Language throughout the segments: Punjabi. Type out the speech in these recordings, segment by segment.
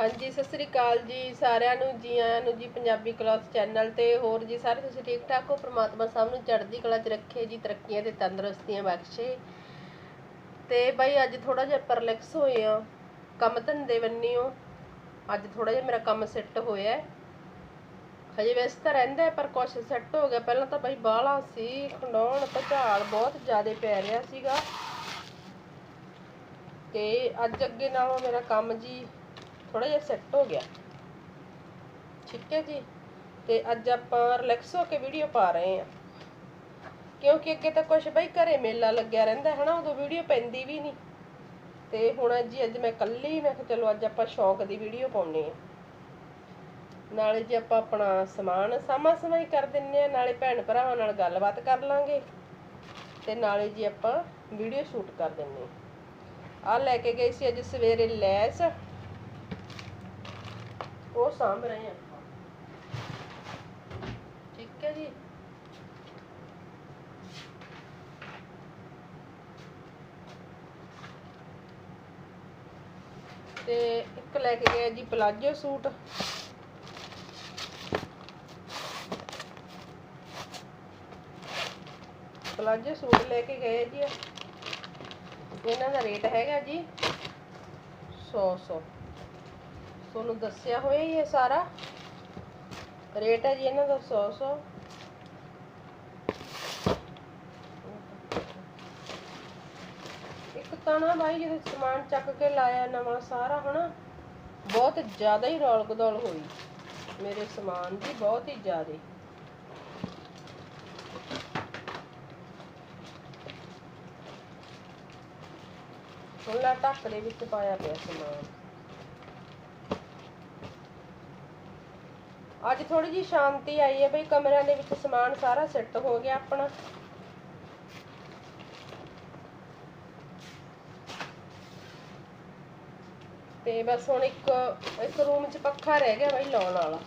ਹਾਂਜੀ, ਸਤਿ ਸ੍ਰੀ ਅਕਾਲ ਜੀ ਸਾਰਿਆਂ ਨੂੰ ਜੀ ਆਇਆਂ ਨੂੰ ਜੀ, ਪੰਜਾਬੀ ਕਲੌਥ ਚੈਨਲ ਤੇ ਹੋਰ ਜੀ, ਸਾਰੇ ਤੁਸੀਂ ਠੀਕ ਠਾਕ ਹੋ? ਪ੍ਰਮਾਤਮਾ ਸਭ ਨੂੰ ਚੜ੍ਹਦੀ ਕਲਾ 'ਚ ਰੱਖੇ ਜੀ, ਤਰੱਕੀਆਂ ਤੇ ਤੰਦਰੁਸਤੀਆਂ ਬਖਸ਼ੇ। ਤੇ ਬਾਈ, ਅੱਜ ਥੋੜਾ ਜਿਹਾ ਪਰ ਰਿਲੈਕਸ ਹੋਏ ਆ। ਕੰਮ ਧੰਦੇ ਬੰਨਿਓ ਅੱਜ ਥੋੜਾ ਜਿਹਾ ਮੇਰਾ ਕੰਮ ਸੈੱਟ ਹੋਇਆ। ਹਜੇ ਵੈਸੇ ਤਾਂ ਰਹਿੰਦਾ ਪਰ ਕੁਛ ਸੈੱਟ ਹੋ ਗਿਆ। ਪਹਿਲਾਂ ਤਾਂ ਬਾਈ ਬਾਹਲਾ ਸੀ ਖੰਡਾਉਣ ਭਚਾਲ ਬਹੁਤ ਜ਼ਿਆਦਾ ਪੈ ਰਿਹਾ ਸੀਗਾ। ਤੇ ਅੱਜ ਅੱਗੇ ਨਾਲੋਂ ਮੇਰਾ ਕੰਮ ਜੀ ਥੋੜਾ ਜਿਹਾ ਸੈੱਟ ਹੋ ਗਿਆ। ਠੀਕ ਹੈ ਜੀ? ਤੇ ਅੱਜ ਆਪਾਂ ਰਿਲੈਕਸ ਹੋ ਕੇ ਵੀਡੀਓ ਪਾ ਰਹੇ ਹਾਂ। ਕਿਉਂਕਿ ਅੱਗੇ ਤਾਂ ਕੁਛ ਬਈ ਘਰੇ ਮੇਲਾ ਲੱਗਿਆ ਰਹਿੰਦਾ ਹੈ ਨਾ ਉਦੋਂ ਵੀਡੀਓ ਪੈਂਦੀ ਵੀ ਨਹੀਂ। ਤੇ ਹੁਣ ਜੀ ਅੱਜ ਮੈਂ ਇਕੱਲੀ ਮੈਂ ਕਿਹਾ ਚਲੋ ਅੱਜ ਆਪਾਂ ਸ਼ੌਂਕ ਦੀ ਵੀਡੀਓ ਪਾਉਣੀ ਆ ਨਾਲੇ ਜੀ ਆਪਾਂ ਆਪਣਾ ਸਮਾਨ ਸਾਮਾ ਸਮਾਈ ਕਰ ਦਿੰਨੇ ਆ ਨਾਲੇ ਭੈਣ ਭਰਾਵਾਂ ਨਾਲ ਗੱਲਬਾਤ ਕਰ ਲਾਂਗੇ। ਤੇ ਨਾਲੇ ਜੀ ਆਪਾਂ ਵੀਡੀਓ ਸ਼ੂਟ ਕਰ ਦਿੰਨੇ ਆ ਆ ਲੈ ਕੇ ਗਈ ਸੀ ਅੱਜ ਸਵੇਰੇ ਲੈਸ। ਉਹ ਸਾਂਭ ਰਹੇ ਆ। ਠੀਕ ਹੈ ਜੀ। ਤੇ ਇੱਕ ਲੈ ਕੇ ਗਏ ਜੀ ਪਲਾਜੋ ਸੂਟ। ਪਲਾਜੋ ਸੂਟ ਲੈ ਕੇ ਗਏ ਜੀ। ਇਹਨਾਂ ਦਾ ਰੇਟ ਹੈਗਾ ਜੀ 100 100 ਤੁਹਾਨੂੰ ਦੱਸਿਆ ਹੋਇਆ ਹੀ ਹੈ ਸਾਰਾ? ਰੇਟ ਹੈ ਜੀ ਇਹਨਾਂ ਦਾ 100 100 ਇੱਕ ਤਾਂ ਨਾ ਬਾਈ ਜਦੋਂ ਸਮਾਨ ਚੱਕ ਕੇ ਲਾਇਆ ਨਵਾਂ ਸਾਰਾ ਹਨਾ, ਬਹੁਤ ਜ਼ਿਆਦਾ ਹੀ ਰੌਲ ਗਦੌਲ ਹੋਈ। ਮੇਰੇ ਸਮਾਨ ਦੀ ਬਹੁਤ ਹੀ ਜ਼ਿਆਦਾ। ਹੁਣ ਲੈ ਢੱਕ ਦੇ ਵਿੱਚ ਪਾਇਆ ਪਿਆ ਸਮਾਨ। ਅੱਜ ਥੋੜੀ ਜੀ ਸ਼ਾਂਤੀ ਆਈ ਹੈ ਬਈ ਕਮਰਿਆਂ ਦੇ ਵਿੱਚ ਸਮਾਨ ਸਾਰਾ ਸੈੱਟ ਹੋ ਗਿਆ ਆਪਣਾ। ਤੇ ਬਸ ਹੁਣ ਇੱਕ ਇੱਕ ਰੂਮ 'ਚ ਪੱਖਾ ਰਹਿ ਗਿਆ ਬਈ ਲਾਉਣ ਵਾਲਾ।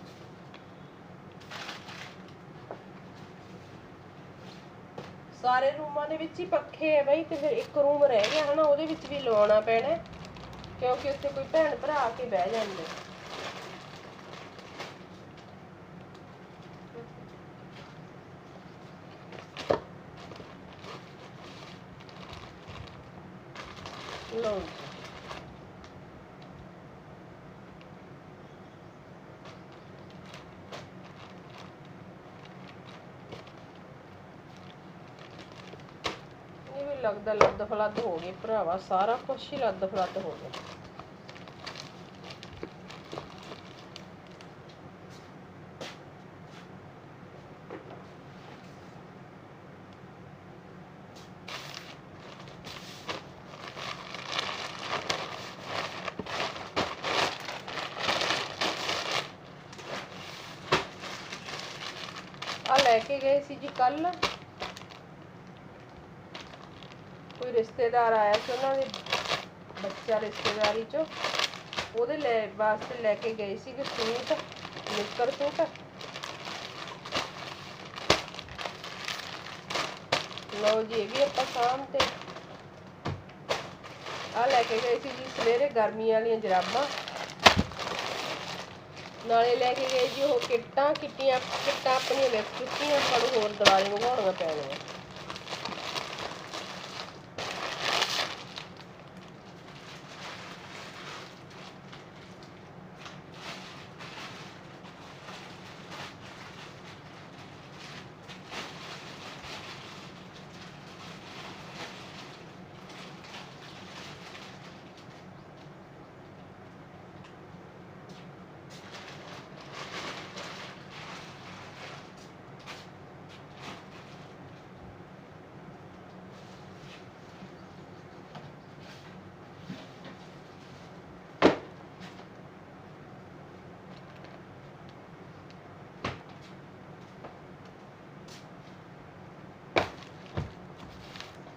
ਸਾਰੇ ਰੂਮਾਂ ਦੇ ਵਿੱਚ ਹੀ ਪੱਖੇ ਹੈ ਬਈ ਤੇ ਫਿਰ ਇੱਕ ਰੂਮ ਰਹਿ ਗਿਆ ਹਨਾ, ਉਹਦੇ ਵਿੱਚ ਵੀ ਲਵਾਉਣਾ ਪੈਣਾ, ਕਿਉਂਕਿ ਉੱਥੇ ਕੋਈ ਭੈਣ ਭਰਾ ਆ ਕੇ ਬਹਿ ਜਾਂਦੇ। ਲਓ ਵੀ ਲੱਗਦਾ ਲੱਦ ਫਲੱਦ ਹੋ ਗਈ ਭਰਾਵਾ, ਸਾਰਾ ਕੁਝ ਹੀ ਲੱਦ ਫਲੱਦ ਹੋ ਗਿਆ। ਆ ਲੈ ਕੇ ਗਏ ਸੀ ਜੀ ਕੱਲ ਕੋਈ ਰਿਸ਼ਤੇਦਾਰ ਆਇਆ ਸੀ ਉਹਨਾਂ ਦੇ, ਬੱਚਾ ਰਿਸ਼ਤੇਦਾਰੀ ਚੋਂ। ਉਹਦੇ ਲੈ, ਵਾਸਤੇ ਲੈ ਕੇ ਗਏ ਸੀ ਕਿ ਸੂਟ, ਨਿੱਕਰ ਸੂਟ। ਲਓ ਜੀ, ਇਹ ਵੀ ਆਪਾਂ ਸ਼ਾਮ ਤੇ। ਆ ਲੈ ਕੇ ਗਏ ਸੀ ਜੀ ਸਵੇਰੇ ਗਰਮੀ ਵਾਲੀਆਂ ਜਰਾਬਾਂ। ਨਾਲੇ ਲੈ ਕੇ ਗਏ ਜੀ ਉਹ ਕਿੱਟਾਂ, ਕਿੱਟੀਆਂ, ਕਿੱਟਾਂ ਆਪਣੀਆਂ ਕੀਤੀਆਂ ਚੁੱਕੀਆਂ ਸਾਨੂੰ ਹੋਰ ਦੁਬਾਰੇ ਮੰਗਵਾਉਣੀਆਂ ਪੈਣੀਆਂ।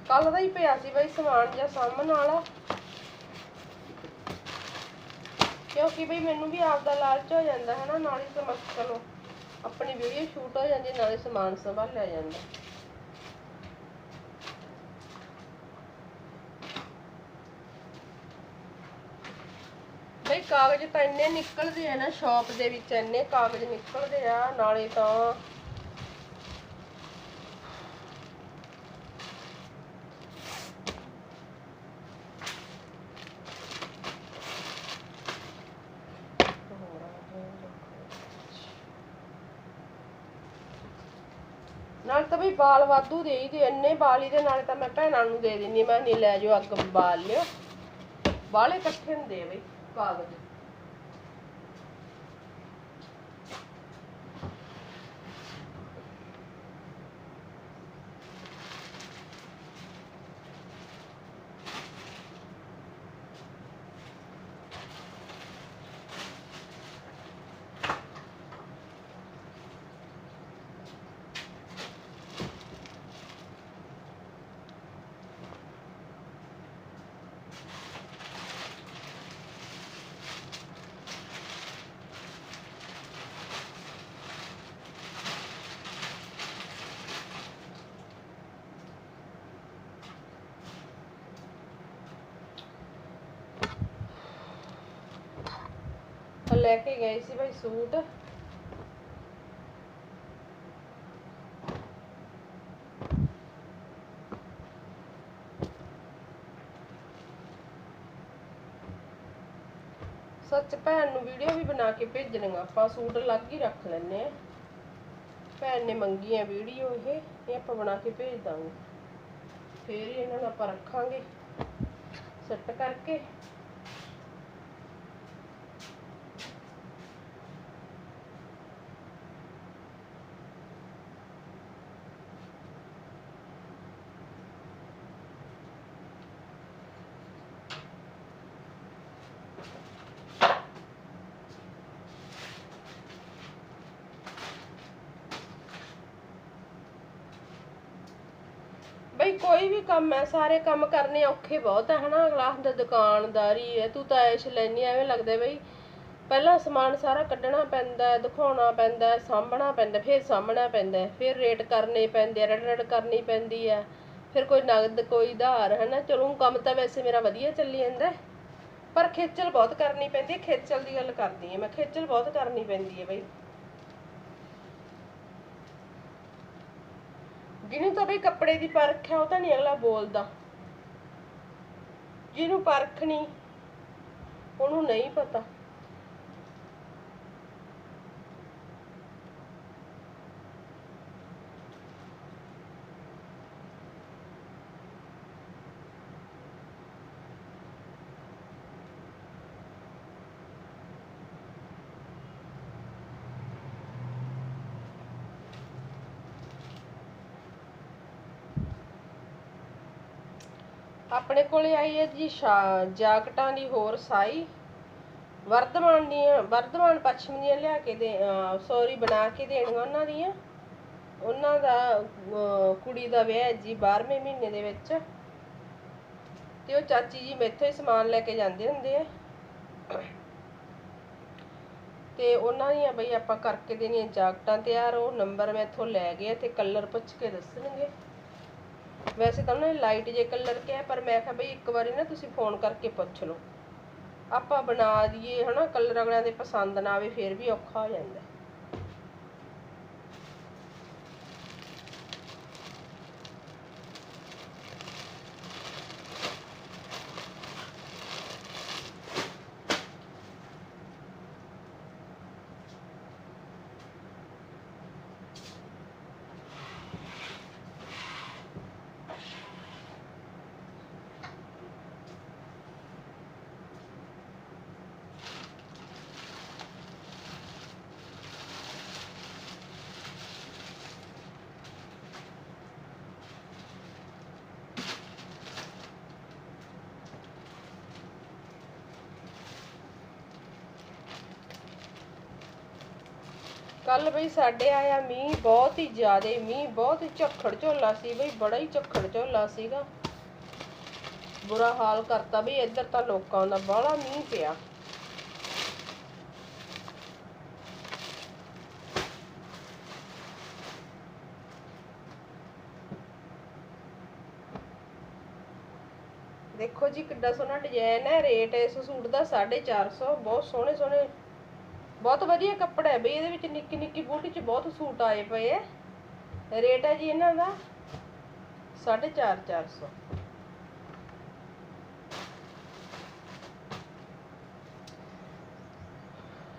ਕੱਲ ਦਾ ਹੀ ਪਿਆ ਸੀ ਬਈ ਸਮਾਨ ਜਾਂ ਸਾਂਭਣ ਵਾਲਾ। ਕਿਉਂਕਿ ਬਈ ਮੈਨੂੰ ਵੀ ਆਪ ਦਾ ਲਾਲਚ ਹੋ ਜਾਂਦਾ ਹੈ ਨਾ, ਨਾਲੇ ਸਮਝ ਚਲੋ, ਆਪਣੀ ਵੀਡੀਓ ਸ਼ੂਟ ਹੋ ਜਾਂਦੀ, ਨਾਲੇ ਸਮਾਨ ਸੰਭਾਲਿਆ ਜਾਂਦਾ। ਬਈ ਕਾਗਜ਼ ਤਾਂ ਇੰਨੇ ਨਿਕਲਦੇ ਆ ਨਾ ਸ਼ਾਪ ਦੇ ਵਿੱਚ ਇੰਨੇ ਕਾਗਜ਼ ਨਿਕਲਦੇ ਆ, ਨਾਲੇ ਤਾਂ ਵੀ ਬਾਲ ਵਾਧੂ ਦੇਈ ਹੀ ਇੰਨੇ ਬਾਲ ਹੀ ਦੇ, ਨਾਲੇ ਤਾਂ ਮੈਂ ਭੈਣਾਂ ਨੂੰ ਦੇ ਦਿੰਨੀ ਮੈਂ ਨਹੀਂ ਲੈ ਜਾਓ ਅੱਗ ਬਾਲ ਲਿਓ ਬਾਲੇ ਇਕੱਠੇ ਹੁੰਦੇ ਆ ਬਈ, ਕਾਗਜ਼। ਲੈ ਕੇ ਗਏ ਸੀ ਭਾਈ ਸੂਟ। ਸੱਚ ਭੈਣ ਨੂੰ ਵੀਡੀਓ ਵੀ ਬਣਾ ਕੇ ਭੇਜਣੀਆਂ, ਆਪਾਂ ਸੂਟ ਅਲੱਗ ਹੀ ਰੱਖ ਲੈਨੇ ਆ ਭੈਣ ਨੇ ਮੰਗੀ ਆ ਵੀਡੀਓ ਇਹ ਇਹ ਆਪਾਂ ਬਣਾ ਕੇ ਭੇਜ ਦਾਂਗੇ। ਫੇਰ ਇਹਨਾਂ ਨੂੰ ਆਪਾਂ ਰੱਖਾਂਗੇ। ਸੈੱਟ ਕਰਕੇ। ਬਈ ਕੋਈ ਵੀ ਕੰਮ ਹੈ ਸਾਰੇ ਕੰਮ ਕਰਨੇ ਔਖੇ ਬਹੁਤ ਹੈ ਹਨਾ ਅਗਲਾ ਹੁੰਦਾ ਦੁਕਾਨਦਾਰੀ ਹੈ ਤੂੰ ਤਾਂ ਐਸ਼ ਲੈਣੀ ਐਵੇਂ ਲੱਗਦਾ ਬਈ ਪਹਿਲਾਂ ਸਮਾਨ ਸਾਰਾ ਕੱਢਣਾ ਪੈਂਦਾ ਹੈ, ਦਿਖਾਉਣਾ ਪੈਂਦਾ ਹੈ, ਸਾਂਭਣਾ ਪੈਂਦਾ ਫਿਰ ਸਾਂਭਣਾ ਪੈਂਦਾ ਹੈ, ਫਿਰ ਰੇਟ ਕਰਨੇ ਪੈਂਦੇ ਆ, ਰੜ ਰੜ ਕਰਨੀ ਪੈਂਦੀ ਹੈ ਫਿਰ ਕੋਈ ਨਗਦ ਕੋਈ ਉਧਾਰ ਹਨਾ ਚਲੋ ਕੰਮ ਤਾਂ ਵੈਸੇ ਮੇਰਾ ਵਧੀਆ ਚੱਲੀ ਜਾਂਦਾ ਹੈ। ਪਰ ਖੇਚਲ ਬਹੁਤ ਕਰਨੀ ਪੈਂਦੀ ਹੈ ਖੇਚਲ ਦੀ ਗੱਲ ਕਰਦੀ ਹਾਂ ਮੈਂ ਖੇਚਲ ਬਹੁਤ ਕਰਨੀ ਪੈਂਦੀ ਹੈ ਬਈ ਜਿਹਨੂੰ ਤਾਂ ਬਈ ਕੱਪੜੇ ਦੀ ਪਰਖ ਹੈ ਉਹ ਤਾਂ ਨਹੀਂ ਅਗਲਾ ਬੋਲਦਾ। ਜਿਹਨੂੰ ਪਰਖ ਨਹੀਂ ਉਹਨੂੰ ਨਹੀਂ ਪਤਾ। ਆਪਣੇ ਕੋਲੇ ਆਈ ਹੈ ਜੀ ਸ਼ਾ- ਜਾਕਟਾਂ ਦੀ ਹੋਰ ਸਾਈ। ਵਰਧਮਾਨ ਦੀਆਂ, ਵਰਧਮਾਨ ਪੱਛਮ ਦੀਆਂ ਲਿਆ ਕੇ ਦੇ ਸੌਰੀ ਬਣਾ ਕੇ ਦੇਣੀਆਂ ਉਹਨਾਂ ਦੀਆਂ। ਉਹਨਾਂ ਦਾ ਕੁੜੀ ਦਾ ਵਿਆਹ ਹੈ ਜੀ 12ਵੇਂ ਮਹੀਨੇ ਦੇ ਵਿੱਚ। ਤੇ ਉਹ ਚਾਚੀ ਜੀ ਮੈਥੋਂ ਹੀ ਸਮਾਨ ਲੈ ਕੇ ਜਾਂਦੇ ਹੁੰਦੇ ਆ। ਤੇ ਉਹਨਾਂ ਦੀਆਂ ਬਈ ਆਪਾਂ ਕਰਕੇ ਦੇਣੀਆਂ ਜਾਕਟਾਂ ਤਿਆਰ, ਉਹ ਨੰਬਰ ਮੈਥੋਂ ਲੈ ਗਏ ਤੇ ਕਲਰ ਪੁੱਛ ਕੇ ਦੱਸਣਗੇ। ਵੈਸੇ ਤਾਂ ਉਹਨਾਂ ਨੇ ਲਾਈਟ ਜੇ ਕਲਰ ਕਿਹਾ, ਪਰ ਮੈਂ ਕਿਹਾ ਬਈ ਇੱਕ ਵਾਰੀ ਨਾ ਤੁਸੀਂ ਫੋਨ ਕਰਕੇ ਪੁੱਛ ਲਓ। ਆਪਾਂ ਬਣਾ ਦਈਏ ਹਨਾ ਕਲਰ ਅਗਲਿਆਂ ਦੇ ਪਸੰਦ ਨਾ ਆਵੇ, ਫਿਰ ਵੀ ਔਖਾ ਹੋ ਜਾਂਦਾ। ਕੱਲ ਬਈ ਸਾਡੇ ਆਇਆ ਮੀਂਹ ਬਹੁਤ ਹੀ ਜ਼ਿਆਦਾ, ਮੀਂਹ ਬਹੁਤ ਹੀ ਝੱਖੜ ਝੋਲਾ ਸੀ ਬਈ, ਬੜਾ ਹੀ ਝੱਖੜ ਝੋਲਾ ਸੀਗਾ। ਬੁਰਾ ਹਾਲ ਕਰਤਾ ਬਈ, ਇੱਧਰ ਤਾਂ ਲੋਕਾਂ ਦਾ ਬਾਹਲਾ ਮੀਂਹ ਪਿਆ। ਦੇਖੋ ਜੀ ਕਿੱਡਾ ਸੋਹਣਾ ਡਿਜ਼ਾਈਨ ਹੈ ਰੇਟ ਇਸ ਸੂਟ ਦਾ 450 ਬਹੁਤ ਸੋਹਣੇ ਸੋਹਣੇ ਬਹੁਤ ਵਧੀਆ ਕੱਪੜਾ ਹੈ ਬਈ, ਇਹਦੇ ਵਿੱਚ ਨਿੱਕੀ ਨਿੱਕੀ ਬੂਟੀ 'ਚ ਬਹੁਤ ਸੂਟ ਆਏ ਪਏ ਹੈ ਰੇਟ ਹੈ ਜੀ ਇਹਨਾਂ ਦਾ 450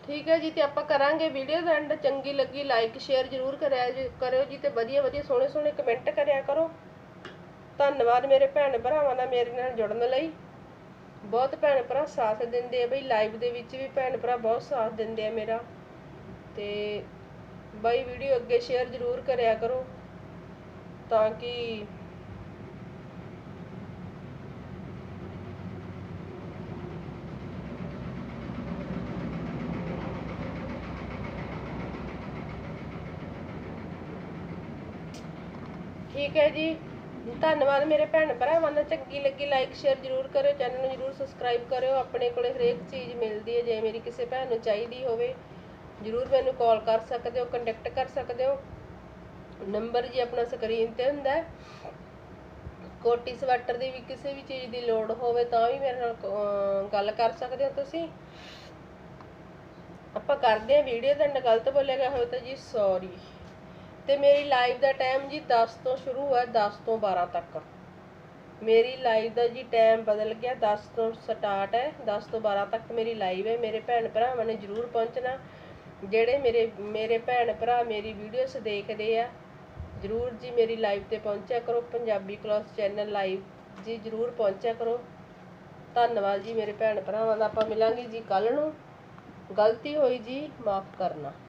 ਠੀਕ ਹੈ ਜੀ, ਤੇ ਆਪਾਂ ਕਰਾਂਗੇ ਵੀਡੀਓ ਦਾ ਐਂਡ ਚੰਗੀ ਲੱਗੀ ਲਾਈਕ ਸ਼ੇਅਰ ਜ਼ਰੂਰ ਕਰਿਆ ਕਰਿਓ ਜੀ, ਤੇ ਵਧੀਆ ਵਧੀਆ, ਸੋਹਣੇ ਸੋਹਣੇ ਕਮੈਂਟ ਕਰਿਆ ਕਰੋ। ਧੰਨਵਾਦ ਮੇਰੇ ਭੈਣ ਭਰਾਵਾਂ ਦਾ ਮੇਰੇ ਨਾਲ ਜੁੜਨ ਲਈ। ਬਹੁਤ ਭੈਣ ਭਰਾ ਸਾਥ ਦਿੰਦੇ ਆ ਬਈ ਲਾਈਵ ਦੇ ਵਿੱਚ ਵੀ ਭੈਣ ਭਰਾ ਬਹੁਤ ਸਾਥ ਦਿੰਦੇ ਆ ਮੇਰਾ। ਤੇ ਬਾਈ ਵੀਡੀਓ ਅੱਗੇ ਸ਼ੇਅਰ ਜ਼ਰੂਰ ਕਰਿਆ ਕਰੋ ਤਾਂ ਕਿ ਠੀਕ ਹੈ ਜੀ। ਧੰਨਵਾਦ ਮੇਰੇ ਭੈਣ ਭਰਾਵਾਂ ਦਾ। ਚੰਗੀ ਲੱਗੀ ਲਾਈਕ ਸ਼ੇਅਰ ਜ਼ਰੂਰ ਕਰਿਓ ਚੈਨਲ ਨੂੰ ਜ਼ਰੂਰ ਸਬਸਕ੍ਰਾਈਬ ਕਰਿਓ। ਆਪਣੇ ਕੋਲੇ ਹਰੇਕ ਚੀਜ਼ ਮਿਲਦੀ ਹੈ, ਜੇ ਮੇਰੀ ਕਿਸੇ ਭੈਣ ਨੂੰ ਚਾਹੀਦੀ ਹੋਵੇ। ਜ਼ਰੂਰ ਮੈਨੂੰ ਕਾਲ ਕਰ ਸਕਦੇ ਹੋ ਕੰਟੈਕਟ ਕਰ ਸਕਦੇ ਹੋ। ਨੰਬਰ ਜੀ ਆਪਣਾ ਸਕਰੀਨ ਤੇ ਹੁੰਦਾ ਹੈ। ਕੋਟੀ ਸਵੈਟਰ ਦੀ ਵੀ ਕਿਸੇ ਵੀ ਚੀਜ਼ ਦੀ ਲੋੜ ਹੋਵੇ ਤਾਂ ਵੀ ਮੇਰੇ ਨਾਲ ਗੱਲ ਕਰ ਸਕਦੇ ਹੋ ਤੁਸੀਂ। ਆਪਾਂ ਕਰਦੇ ਹਾਂ ਵੀਡੀਓ ਦਾ ਐਂਡ ਗਲਤ ਬੋਲਿਆ ਗਿਆ ਹੋਵੇ ਤਾਂ ਜੀ ਸੌਰੀ ਤੇ ਮੇਰੀ ਲਾਈਵ ਦਾ ਟਾਈਮ ਜੀ 10 ਤੋਂ ਸ਼ੁਰੂ ਹੈ 10 ਤੋਂ 12 ਤੱਕ। ਮੇਰੀ ਲਾਈਵ ਦਾ ਜੀ ਟਾਈਮ ਬਦਲ ਗਿਆ 10 ਤੋਂ ਸਟਾਰਟ ਹੈ 10 ਤੋਂ 12 ਤੱਕ ਮੇਰੀ ਲਾਈਵ ਹੈ। ਮੇਰੇ ਭੈਣ ਭਰਾਵਾਂ ਨੇ ਜਰੂਰ ਪਹੁੰਚਣਾ। ਜਿਹੜੇ ਮੇਰੇ ਮੇਰੇ ਭੈਣ ਭਰਾ ਮੇਰੀ ਵੀਡੀਓਸ ਦੇਖਦੇ ਆ, ਜਰੂਰ ਜੀ ਮੇਰੀ ਲਾਈਵ ਤੇ ਪਹੁੰਚਿਆ ਕਰੋ। ਪੰਜਾਬੀ ਕਲਾਸ ਚੈਨਲ ਲਾਈਵ ਜੀ ਜਰੂਰ ਪਹੁੰਚਿਆ ਕਰੋ। ਧੰਨਵਾਦ ਜੀ ਮੇਰੇ ਭੈਣ ਭਰਾਵਾਂ ਦਾ। ਆਪਾਂ ਮਿਲਾਂਗੇ ਜੀ ਕੱਲ ਨੂੰ। ਗਲਤੀ ਹੋਈ ਜੀ, ਮਾਫ ਕਰਨਾ।